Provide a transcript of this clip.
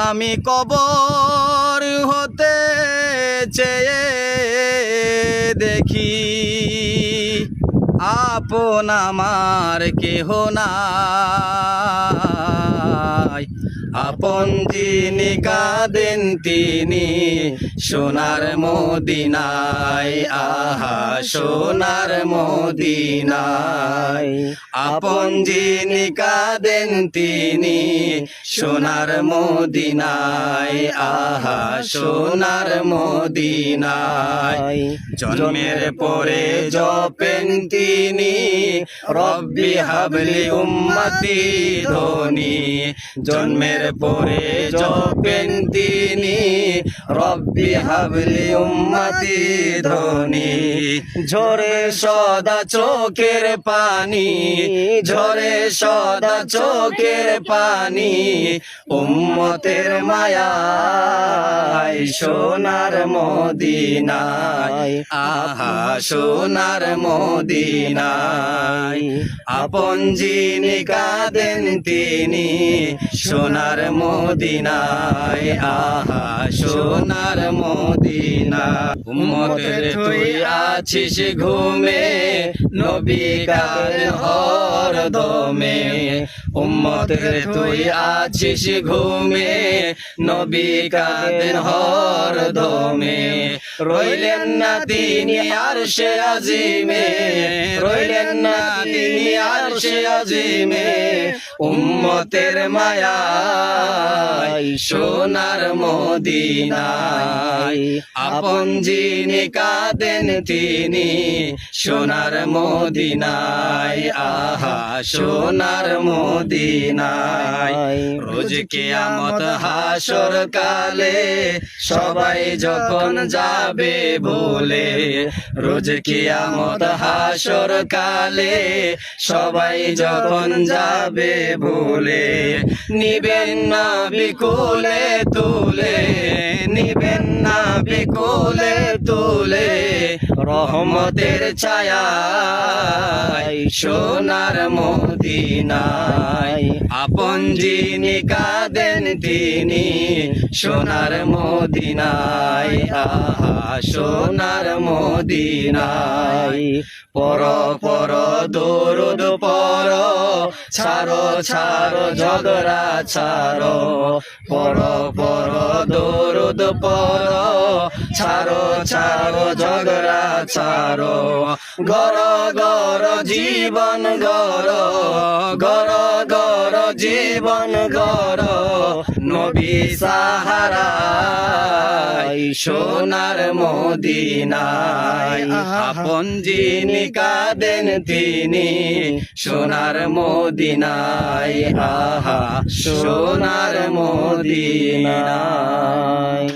আমি কবর হতে চেয়ে দেখি আপন আমার কেহ নাই আপন যিনি কাঁদেন তিনি সোনার মদিনায়, আহা, সোনার মদিনায়। আপন যিনি কাঁদেন তিনি সোনার মদিনায়, আহা, সোনার মদিনায়। জন্মের পরে জপেন তিনি, রব্বি হাবলি উম্মতি ধনী। জন্মের পরে জপেন তিনি। রব্বি হাবলি উম্মতি ধনি। ঝরে সদা চোখের পানি। ঝরে সদা চোখের পানি। উম্মতের মায়ায় সোনার মদিনায়, আহা, সোনার মদিনায়। আপন যিনি কাঁদেন তিনি সোনার মদিনায়, আহা, সোনার মদিনা উম্মতের তুই আছিস ঘুমে নবী কার হর দমে। উম্মতের তুই আছিস ঘুমে নবী কাদের হর দমে রইলেন না তিনি আর সে আজিমে। রইলেন না তিনি আর সে আজিমে। উম্মতের মায়ায় সোনার মদিনায়। আপন যিনি কাঁদেন তিনি সোনার মদিনায়। আহা, সোনার মদিনায়। রোজ কিয়ামত হাসর কালে সবাই যখন যাবে বলে, রোজ কিয়ামত হাসর কালে সবাই যখন যাবে বলে, নিবেন না বিকুলে তুলে নিবেন না বিকুলে তুলে রহমতের ছায়া সোনার মদিনায়। আপন যিনি কাঁদেন তিনি সোনার মদিনায়। আহা, সোনার মদিনায়। পর পর দরুদ পর ছাড়ো ছাড়ো, ঝগড়া, ছাড়ো। পর পর দরুদ পর ছাড়ো ছাড়ো, ঝগড়া, ছাড়ো। গর গর জীবন গর গর গর জীবন গর নবী সাহারা সোনার মদিনায়। আপন যিনি কাঁদেন তিনি সোনার মদিনায়। আহা সোনার মদিনায়।